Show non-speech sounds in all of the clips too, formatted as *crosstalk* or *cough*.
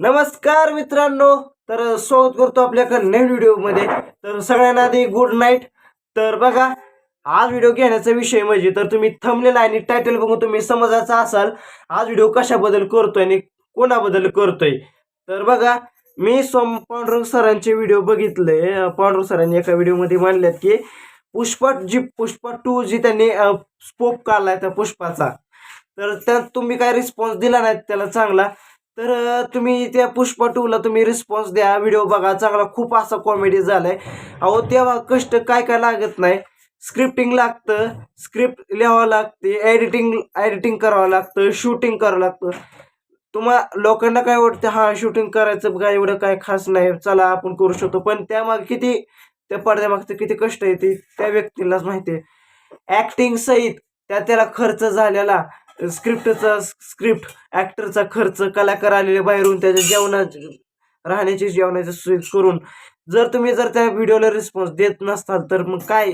नमस्कार मित्रांनो तर स्वागत करतो आपल्याकडे नवीन व्हिडिओमध्ये. तर सगळ्यांना आधी गुड नाईट तर बघा आज व्हिडिओ घेण्याचा विषय म्हणजे तर तुम्ही थंबलेला आणि टायटल बघून तुम्ही समजायचा असाल आज व्हिडिओ कशाबद्दल करतोय आणि कोणाबद्दल करतोय? तर बघा मी सोम पांडुरंग सरांचे व्हिडिओ बघितले. पांडुरंग सरांनी एका व्हिडिओमध्ये मांडल्यात की पुष्पा जी पुष्पा टू जी त्यांनी स्कोप आहे त्या पुष्पाचा. तर त्यात तुम्ही काय रिस्पॉन्स दिला नाही त्याला चांगला? तर तुम्ही त्या पुष्पा टूला तुम्ही रिस्पॉन्स द्या. व्हिडिओ बघा. चांगला खूप असा कॉमेडी झालाय. अहो तेव्हा कष्ट काय काय लागत नाही. स्क्रिप्टिंग लागतं. स्क्रिप्ट लिहावं लागते. एडिटिंग एडिटिंग करावं लागतं. शूटिंग करावं लागतं. तुम्हा लोकांना काय वाटतं? हा शूटिंग करायचं काय एवढं काय खास नाही. चला आपण करू शकतो. पण त्यामागे किती त्या पडद्यामागचं किती कष्ट येते त्या व्यक्तीलाच माहिती आहे. ॲक्टिंग सहित त्या त्याला खर्च झालेला स्क्रिप्टचा स्क्रिप्ट ॲक्टरचा खर्च कलाकार आलेले बाहेरून त्याच्या जेवणा राहण्याची जेवणाची सोय करून. जर तुम्ही जर त्या व्हिडिओला रिस्पॉन्स देत नसताल तर मग काय?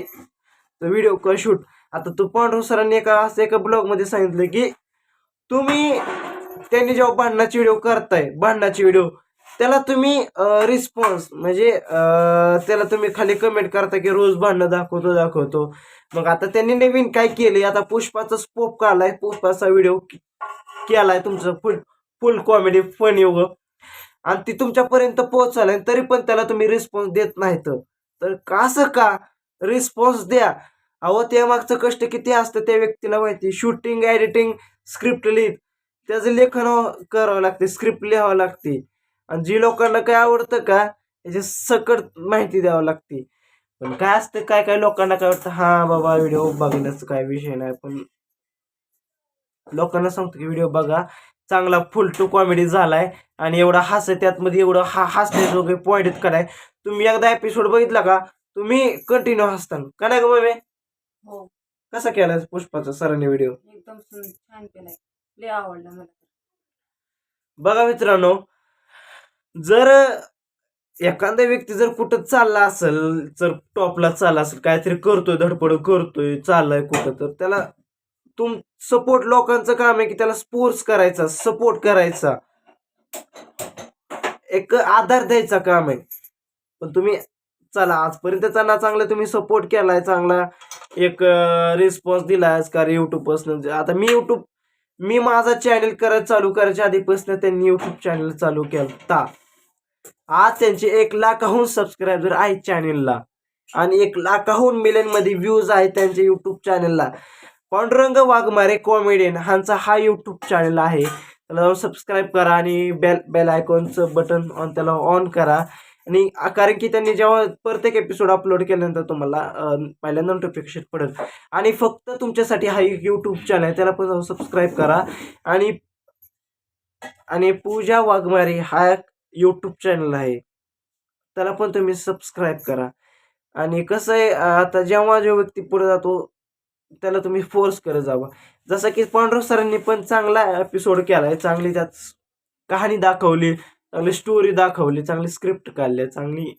व्हिडिओ क शूट आता तू पांडुरंग सरांनी एका असं एका ब्लॉगमध्ये सांगितलं की तुम्ही त्यांनी जेव्हा भांडणाची व्हिडिओ करताय भांडणाची व्हिडिओ त्याला तुम्ही रिस्पॉन्स म्हणजे त्याला तुम्ही खाली कमेंट करता की रोज भांडणं दाखवतो दाखवतो. मग आता त्यांनी नवीन काय केले आता पुष्पाचा स्कोप काढलाय. पुष्पाचा व्हिडिओ केलाय तुमचं फुल फुल कॉमेडी फन योग आणि ती तुमच्यापर्यंत पोहोचलाय तरी पण त्याला तुम्ही रिस्पॉन्स देत नाहीत. तर कसं का? रिस्पॉन्स द्या. अहो त्या मागचं कष्ट किती असतं त्या व्यक्तीला माहिती? शूटिंग एडिटिंग स्क्रिप्ट लिहित. त्याचं लेखन करावं लागते स्क्रिप्ट लिहावं लागते. आणि जी लोकांना काय आवडतं का याची सकट माहिती द्यावं लागते. पण काय असतं काय काय लोकांना काय वाटतं हा बाबा व्हिडिओ बघण्याचं काय विषय नाही पण लोकांना सांगतो की व्हिडिओ बघा चांगला फुल टू कॉमेडी झालाय आणि एवढा हास्य त्यातमध्ये एवढं हा हसण्याजोगे पॉईंट कडाय तुम्ही एकदा एपिसोड बघितला का तुम्ही कंटिन्यू हसता का नाही ग हो. कसा केलाय पुष्पाचा सरांनी व्हिडिओ एकदम छान केलाय. लय आवडला मला. बघा मित्रांनो जर एखादा व्यक्ती जर कुठं चालला असेल जर टॉपला चालला असेल काहीतरी करतोय धडपड करतोय चाललाय कुठं तर त्याला तुम सपोर्ट लोकांचं काम आहे की त्याला स्पोर्ट्स करायचा सपोर्ट करायचा. एक आधार द्यायचा काम आहे. पण तुम्ही चला आजपर्यंत त्यांना चांगला तुम्ही सपोर्ट केलाय चांगला एक रिस्पॉन्स दिलाय का युट्यूबपासून. म्हणजे आता मी युट्यूब मी माझा चॅनल करत चालू करायच्या आधीपासून त्यांनी युट्यूब चॅनल चालू केला आज त्यांचे एक लाखाहून सबस्क्रायबर आहेत चॅनलला आणि एक लाखाहून मिलियनमध्ये व्ह्यूज आहेत त्यांच्या युट्यूब चॅनलला पांडुरंग वाघमारे कॉमेडियन ह्यांचा हा युट्यूब चॅनल आहे. त्याला जाऊन सबस्क्राईब करा आणि बेल बेल आयकॉनचं बटन ऑन त्याला ऑन करा. आणि कारण की त्यांनी जेव्हा प्रत्येक एपिसोड अपलोड केल्यानंतर तुम्हाला पहिल्यांदा नोटिफिकेशन पडेल. आणि फक्त तुमच्यासाठी हा एक यूट्यूब चॅनल आहे त्याला पण जाऊन सबस्क्राईब करा. आणि आणि पूजा वाघमारे हा यूट्यूब चॅनल आहे. त्याला पण तुम्ही सबस्क्राईब करा. आणि कसं आहे आता जेव्हा जो व्यक्ती पुढे जातो त्याला तुम्ही फोर्स करत जावा. जसं की पांडुरंग सरांनी पण चांगला एपिसोड केला आहे चांगली त्यात कहाणी दाखवली चांगली स्टोरी दाखवली चांगली स्क्रिप्ट काढली चांगली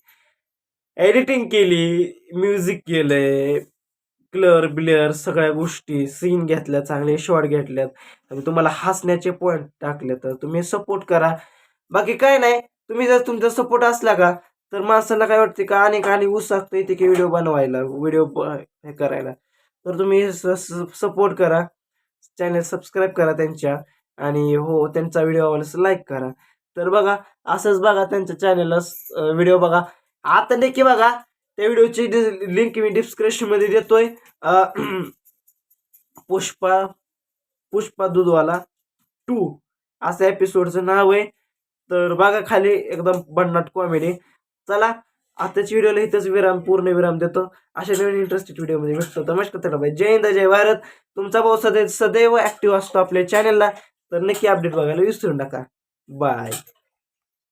एडिटिंग केली म्युझिक केलंय क्लर ब्लेअर सगळ्या गोष्टी सीन घेतल्या चांगले शॉट घेतल्यात. आणि तुम्हाला हसण्याचे पॉईंट टाकले तर तुम्ही सपोर्ट करा. बाकी काय नाही तुम्ही जर तुमचा सपोर्ट असला का तर माणसाला काय वाटते का आणि आणि उत्साह येते की व्हिडिओ बनवायला व्हिडिओ हे करायला. तर तुम्ही सपोर्ट करा चॅनल सबस्क्राईब करा त्यांच्या आणि हो त्यांचा व्हिडिओ आवडल्यास लाईक करा. तर बघा असंच बघा त्यांच्या चॅनलला व्हिडिओ बघा. आता नक्की बघा त्या व्हिडिओची लिंक मी डिस्क्रिप्शनमध्ये देतोय. *clears throat* पुष्पा पुष्पा दूधवाला टू असं एपिसोडचं नाव आहे. तर बघा खाली एकदम भन्नाट कॉमेडी चला आताच्या व्हिडिओला इथंच विराम पूर्ण विराम देतो. अशा नवीन इंटरेस्टेड व्हिडिओमध्ये भेटतो नमस्कार तर भाई जय हिंद जय भारत. तुमचा भाऊ सदैव सदैव ॲक्टिव्ह असतो आपल्या चॅनलला तर नक्की अपडेट बघायला विसरू नका. बाय